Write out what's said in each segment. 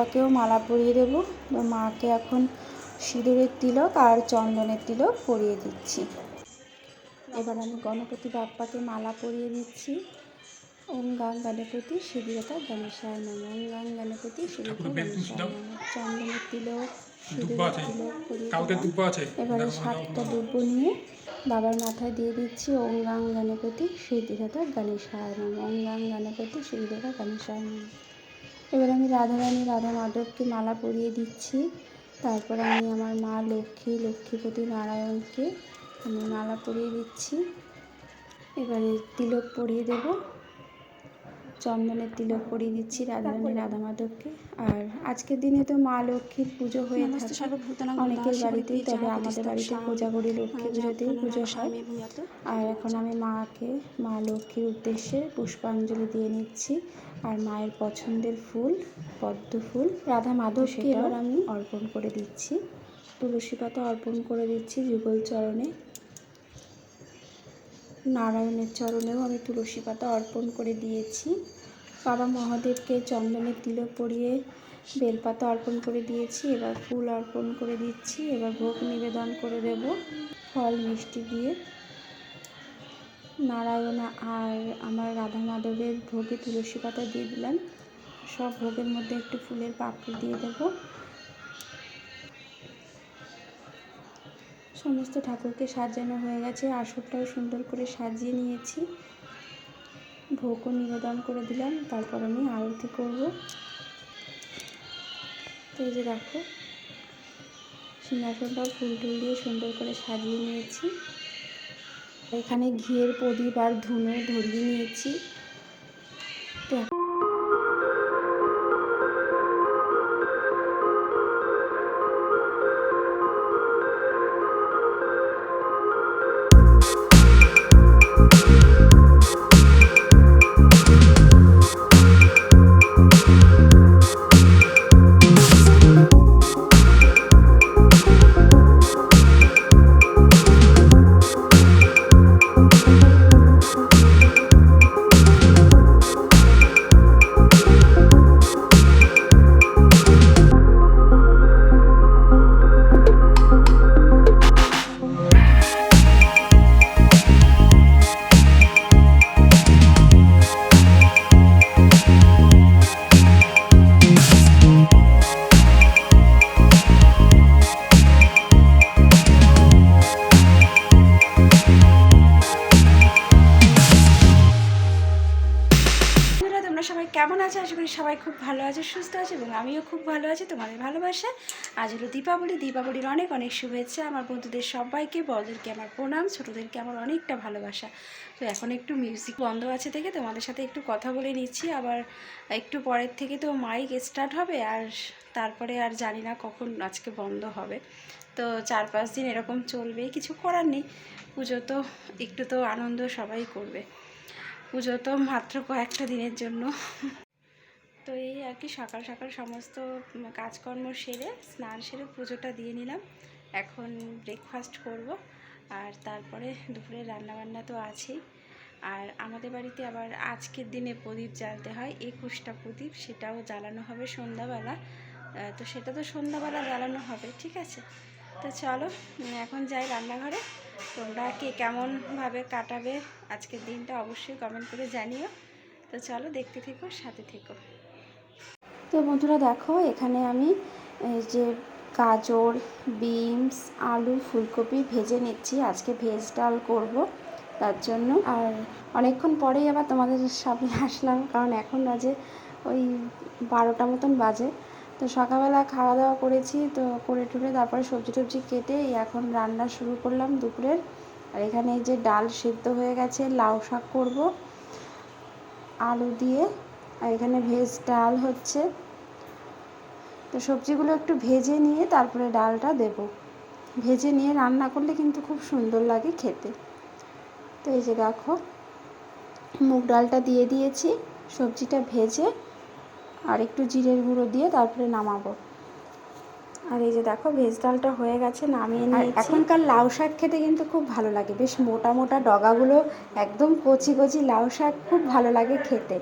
বাপ্পাকেও মালা পরিয়ে দেবো। মাকে এখন সিঁদুরের তিলক আর চন্দনের তিলক পরিয়ে দিচ্ছি। এবার আমি গণপতি বাপ্পাকে মালা পরিয়ে দিচ্ছি। ওম গাং গণপতি শিবিরতা গণেশায় নম। ওম গাং গণপতি গণেশায় নম। চন্দনের তিলক সিঁদুরের তিলক পরিয়ে এবারে সাতটা। দুব্ব নিয়ে বাবার মাথায় দিয়ে দিচ্ছি। ওম গাং গণপতি সিদ্ধিদাতা গণেশায় নম। ওম গাং গণপতি সিদ্ধিদাতা গণেশায় নম। এবার আমি রাধা রানী রাধা মাধবকে মালা পরিয়ে দিচ্ছি। তারপর আমি আমার মা লক্ষ্মী, লক্ষ্মীপতি নারায়ণকে আমি মালা পরিয়ে দিচ্ছি। এবারে তিলক পরিয়ে দেব। চন্দনের তিলক পরিয়ে দিচ্ছি রাধারানী রাধা মাধবকে। আর আজকের দিনে তো মা লক্ষ্মীর পুজো হয়ে থাকে। অনেকের বাড়িতেই তবে আমাদের বাড়িতে পূজা করি লক্ষ্মী পুজোতেই পুজো হয়। আর এখন আমি মাকে মা লক্ষ্মীর উদ্দেশ্যে পুষ্পাঞ্জলি দিয়ে নিচ্ছি। আর মায়ের পছন্দের ফুল পদ্ম ফুল রাধা মাধবকে এবার আমি অর্পণ করে দিচ্ছি। তুলসী পাতা অর্পণ করে দিচ্ছি যুগল চরণে। নারায়ণের চরণেও আমি তুলসী পাতা অর্পণ করে দিয়েছি। বাবা মহাদেবকে চন্দনের তিলক পরিয়ে বেলপাতা অর্পণ করে দিয়েছি, এবার ফুল অর্পণ করে দিচ্ছি, এবার ভোগ নিবেদন করে দেব, ফল, মিষ্টি দিয়ে। নারায়ণ আর আমার রাধা মাধবের ভোগে তুলসী পাতা দিয়ে দিলাম, সব ভোগের মধ্যে একটু ফুলের পাপড়ি দিয়ে দেব। সমস্ত ঠাকুরকে সাজানো হয়ে গেছে। আসরটাও সুন্দর করে সাজিয়ে নিয়েছি। ভোগও নিবেদন করে দিলাম। তারপর আমি আরতি করব। তো এই যে দেখো, সিংহাসনটাও ফুল টুল দিয়ে সুন্দর করে সাজিয়ে নিয়েছি। এখানে ঘিয়ের প্রদীপ আর ধুনো ধরিয়ে নিয়েছি। তো সবাই খুব ভালো আছে, সুস্থ আছে এবং আমিও খুব ভালো আছি, তোমাদের ভালোবাসা। আজ হলো দীপাবলি, দীপাবলির অনেক অনেক শুভেচ্ছা। আমার বন্ধুদের সবাইকে, বড়দেরকে আমার প্রণাম, ছোটোদেরকে আমার অনেকটা ভালোবাসা। তো এখন একটু মিউজিক বন্ধ আছে থেকে তোমাদের সাথে একটু কথা বলে নিচ্ছি। আবার একটু পরের থেকে তো মাইক স্টার্ট হবে আর তারপরে আর জানি না কখন আজকে বন্ধ হবে। তো চার পাঁচ দিন এরকম চলবে, কিছু করার নেই। পুজো তো, একটু তো আনন্দ সবাই করবে। পুজো তো মাত্র কয়েকটা দিনের জন্য। তো এই আর কি সকাল সকাল সমস্ত কাজকর্ম সেরে, স্নান সেরে পুজোটা দিয়ে নিলাম। এখন ব্রেকফাস্ট করব আর তারপরে দুপুরে রান্নাবান্না তো আছেই। আর আমাদের বাড়িতে আবার আজকের দিনে প্রদীপ জ্বালতে হয়, একুশটা প্রদীপ, সেটাও জ্বালানো হবে সন্ধ্যাবেলা। তো সেটা তো সন্ধ্যাবেলা জ্বালানো হবে, ঠিক আছে? তো চলো এখন যাই রান্নাঘরে। তোমরা কে কেমনভাবে কাটাবে আজকের দিনটা অবশ্যই কমেন্ট করে জানিও। তো চলো দেখতে থেকো, সাথে থেকো। তো বন্ধুরা দেখো, এখানে আমি এই যে গাজর, বিনস, আলু, ফুলকপি ভেজে নিচ্ছি। আজকে ভেজ ডাল করব তার জন্য। আর অনেকক্ষণ পরেই আবার তোমাদের সামনে আসলাম, কারণ এখন বাজে ওই বারোটা মতন বাজে। তো সকালবেলা খাওয়া দাওয়া করেছি, তো করে টুরে তারপরে সবজি টবজি কেটে এখন রান্না শুরু করলাম দুপুরের। আর এখানে যে ডাল সেদ্ধ হয়ে গেছে, লাউ শাক করব, আলু দিয়ে। আর এখানে ভেজ ডাল হচ্ছে। তো সবজিগুলো একটু ভেজে নিয়ে তারপরে ডালটা দেব। ভেজে নিয়ে রান্না করলে কিন্তু খুব সুন্দর লাগে খেতে। তো এই যে দেখো মুগ ডালটা দিয়ে দিয়েছি সবজিটা ভেজে আর একটু জিরের গুঁড়ো দিয়ে তারপরে নামাবো। আর এই যে দেখো ভেজ ডালটা হয়ে গেছে নামিয়ে নিয়ে এখনকার লাউ শাক খেতে কিন্তু খুব ভালো লাগে। বেশ মোটা মোটা ডগাগুলো একদম কচি কচি লাউ শাক খুব ভালো লাগে খেতে।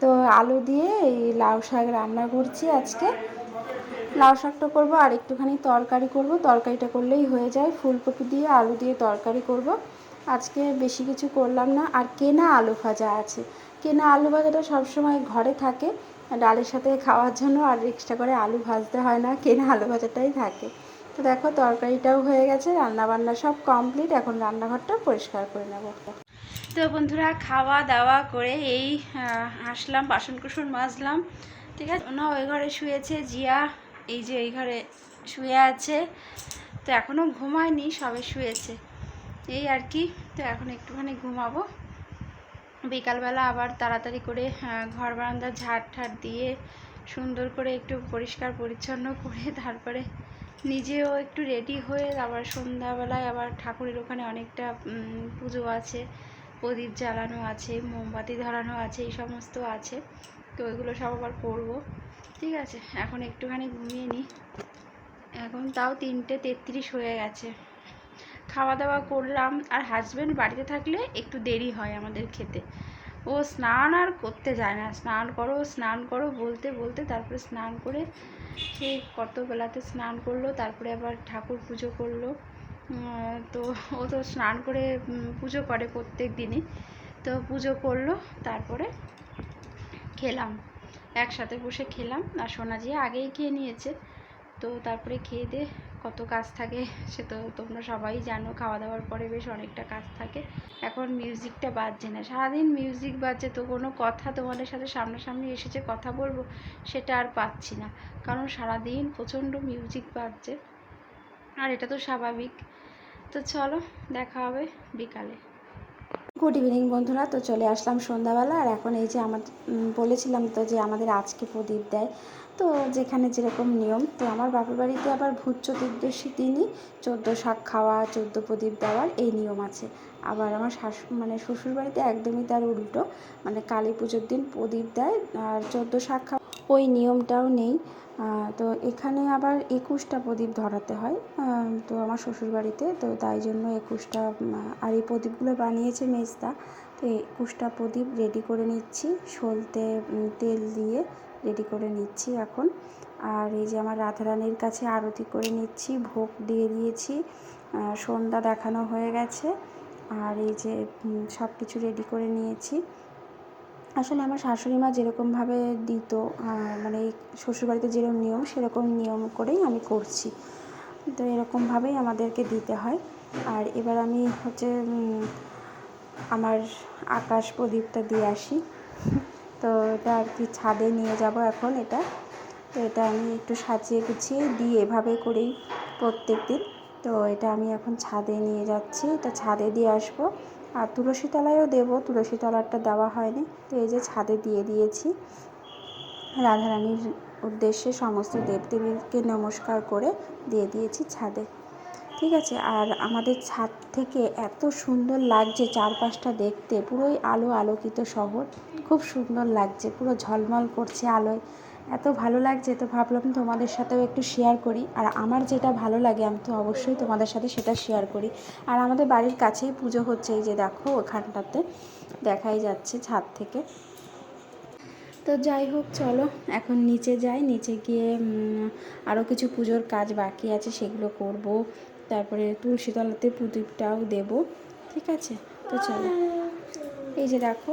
তো আলু দিয়ে এই লাউ শাক রান্না করছি আজকে। লাউ শাকটা করব আর একটুখানি তরকারি করব। তরকারিটা করলেই হয়ে যায়। ফুলকপি দিয়ে আলু দিয়ে তরকারি করব। আজকে বেশি কিছু করলাম না। আর কেনা আলু ভাজা আছে। কেনা আলু ভাজাটা সবসময় ঘরে থাকে। ডালের সাথে খাওয়ার জন্য আর এক্সট্রা করে আলু ভাজতে হয় না। কেনা আলু ভাজাটাই থাকে। তো দেখো তরকারিটাও হয়ে গেছে। রান্না বান্না সব কমপ্লিট এখন রান্নাঘরটা পরিষ্কার করে নেব। তো বন্ধুরা খাওয়া দাওয়া করে এই আসলাম বাসন কুসন মাজলাম, ঠিক আছে? না, ওই ঘরে শুয়েছে জিয়া, এই যে এই ঘরে শুয়ে আছে, তো এখনও ঘুমায়নি, সবে শুয়েছে। এই আর কি, তো এখন একটুখানি ঘুমাবো। বিকালবেলা আবার তাড়াতাড়ি করে ঘর বারান্দা ঝাড় ঠাড় দিয়ে সুন্দর করে একটু পরিষ্কার পরিচ্ছন্ন করে তারপরে নিজেও একটু রেডি হয়ে আবার সন্ধ্যাবেলায় আবার ঠাকুরের ওখানে অনেকটা পুজো আছে। প্রদীপ জ্বালানো আছে, মোমবাতি ধরানো আছে, এই সমস্ত আছে। তো ওইগুলো সব আবার করব ঠিক আছে, এখন একটুখানি ঘুমিয়ে নিই এখন তাও তিনটে তেত্রিশ হয়ে গেছে। খাওয়া দাওয়া করলাম। আর হাজব্যান্ড বাড়িতে থাকলে একটু দেরি হয় আমাদের খেতে। ও স্নান আর করতে যায় না। স্নান করো স্নান করো বলতে বলতে তারপরে স্নান করে সেই কত বেলাতে স্নান করল, তারপরে আবার ঠাকুর পুজো করল। তো ও তো স্নান করে পুজো করে প্রত্যেক দিনই। তো পুজো করল, তারপরে খেলাম। একসাথে বসে খেলাম। আর সোনা সোনাজি আগেই খেয়ে নিয়েছে। তো তারপরে খেয়ে দিয়ে কত কাজ থাকে, সে তো তোমরা সবাই জানো খাওয়া দাওয়ার পরে বেশ অনেকটা কাজ থাকে। এখন মিউজিকটা বাজছে না। সারাদিন মিউজিক বাজছে, তো কোনো কথা তোমাদের সাথে সামনাসামনি এসেছে কথা বলব, সেটা আর পাচ্ছি না। কারণ সারাদিন প্রচণ্ড মিউজিক বাজছে। আর এটা তো স্বাভাবিক। তো চলো, দেখা হবে বিকালে। গুড ইভিনিং বন্ধুরা, তো চলে আসলাম সন্ধ্যাবেলা, আর এখন এই যে আমার বলেছিলাম তো যে আমাদের আজকে প্রদীপ দেয়। তো যেখানে যেরকম নিয়ম, তো আমার বাপের বাড়িতে আবার ভূত চতুর্দশী দিনই চোদ্দ শাক খাওয়া, চোদ্দ প্রদীপ দেওয়ার এই নিয়ম আছে। আবার আমার শাশু মানে শ্বশুর বাড়িতে একদমই তার উল্টো মানে কালী পুজোর দিন প্রদীপ দেয়, আর চোদ্দ শাক খাওয়া ওই নিয়মটাও নেই। তো এখানে আবার একুশটা প্রদীপ ধরাতে হয়। তো আমার শ্বশুর বাড়িতে তো তাই জন্য একুশটা আর এই প্রদীপগুলো বানিয়েছে মেজদা। তো একুশটা প্রদীপ রেডি করে নিচ্ছি। সলতে তেল দিয়ে রেডি করে নিচ্ছি এখন। আর এই যে আমার রাধারানীর কাছে আরতি করে নিচ্ছি, ভোগ দিয়ে দিয়েছি। সন্ধ্যা দেখানো হয়ে গেছে। আর এই যে সব কিছু রেডি করে নিয়েছি। আসলে আমার শাশুড়ি মা যেরকমভাবে দিত মানে শ্বশুরবাড়িতে যেরকম নিয়ম সেরকম নিয়ম করেই আমি করছি। তো এরকমভাবেই আমাদেরকে দিতে হয়। আর এবার আমি হচ্ছে আমার আকাশ প্রদীপটা দিয়ে আসি। তো এটা আর কি ছাদে নিয়ে যাব এখন এটা। তো এটা আমি একটু সাজিয়ে গুছিয়ে দিই এভাবে করেই প্রত্যেক দিন। তো এটা আমি এখন ছাদে নিয়ে যাচ্ছি। এটা ছাদে দিয়ে আসব। আর তুলসী তলায়ও দেবো, তুলসী তলারটা দেওয়া হয়নি। তো এই যে ছাদে দিয়ে দিয়েছি। রাধারানীর উদ্দেশ্যে সমস্ত দেবদেবীকে নমস্কার করে দিয়ে দিয়েছি ছাদে। ঠিক আছে, আর আমাদের ছাদ থেকে এত সুন্দর লাগছে চারপাশটা দেখতে। পুরোই আলো আলোকিত শহর। খুব সুন্দর লাগছে, পুরো ঝলমল করছে আলোয়। এত ভালো লাগছে, তো ভাবলাম তোমাদের সাথেও একটু শেয়ার করি। আর আমার যেটা ভালো লাগে, আমি তো অবশ্যই তোমাদের সাথে সেটা শেয়ার করি। আর আমাদের বাড়ির কাছেই পুজো হচ্ছে এই যে দেখো, ওখানটাতে দেখাই যাচ্ছে ছাদ থেকে। তো যাই হোক, চলো, এখন নিচে যাই। নিচে গিয়ে আরও কিছু পুজোর কাজ বাকি আছে, সেগুলো করব। তারপরে তুলসীতলাতে প্রদীপটাও দেব। ঠিক আছে? তো চলো। এই যে দেখো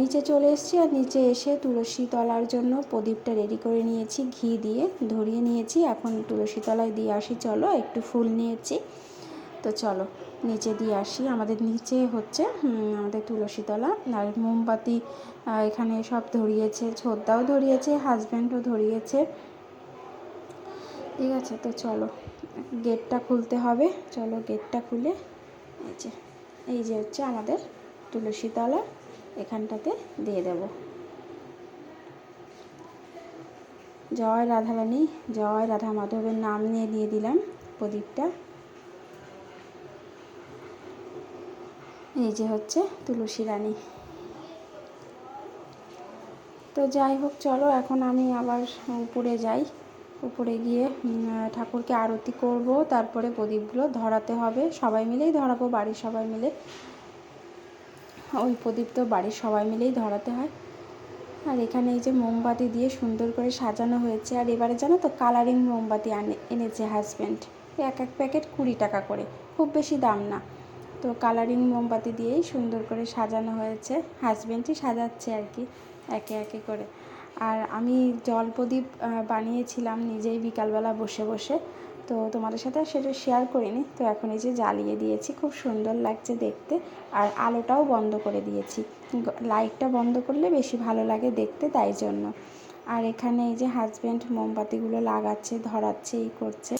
নিচে চলে এসেছি আর নিচে এসে তুলসী তলার জন্য প্রদীপটা রেডি করে নিয়েছি। ঘি দিয়ে ধরিয়ে নিয়েছি। এখন তুলসী তলায় দিয়ে আসি, চলো একটু ফুল নিয়েছি। তো চলো, নিচে দিয়ে আসি। আমাদের নিচে হচ্ছে আমাদের তুলসীতলা আর মোমবাতি এখানে সব ধরিয়েছে, ছোদ্দাও ধরিয়েছে হাজব্যান্ডও ধরিয়েছে। ঠিক আছে, তো চলো, গেটটা খুলতে হবে। চলো গেটটা খুলে, এই যে এই যে হচ্ছে আমাদের তুলসীতলা এখানটাতে দিয়ে দেব। জয় রাধারানী, জয় রাধা মাধবের নাম নিয়ে দিয়ে দিলাম প্রদীপটা। এই যে হচ্ছে তুলসী রানী। তো যাই হোক, চলো এখন আমি আবার উপরে যাই। উপরে গিয়ে ঠাকুরকে আরতি করব, তারপরে প্রদীপগুলো ধরাতে হবে। সবাই মিলেই ধরাবো, বাড়ির সবাই মিলে। ওই প্রদীপ তো বাড়ির সবাই মিলেই ধরাতে হয়। আর এখানে এই যে মোমবাতি দিয়ে সুন্দর করে সাজানো হয়েছে। আর এবারে জানো তো কালারিং মোমবাতি আনে, এনেছে হাজব্যান্ড এক এক প্যাকেট কুড়ি টাকা করে, খুব বেশি দাম না। তো কালারিং মোমবাতি দিয়েই সুন্দর করে সাজানো হয়েছে। হাজব্যান্ডই সাজাচ্ছে আর কি, একে একে করে। আর আমি জল প্রদীপ বানিয়েছিলাম নিজেই বিকালবেলা বসে বসে। তো তোমাদের সাথে সেটা শেয়ার করিনি। তো এখন এই যে জ্বালিয়ে দিয়েছি, খুব সুন্দর লাগছে দেখতে। আর আলোটাও বন্ধ করে দিয়েছি। লাইটটা বন্ধ করলে বেশি ভালো লাগে দেখতে, তাই জন্য। আর এখানে এই যে হাজব্যান্ড মোমবাতিগুলো লাগাচ্ছে, ধরাচ্ছে, এই করছে।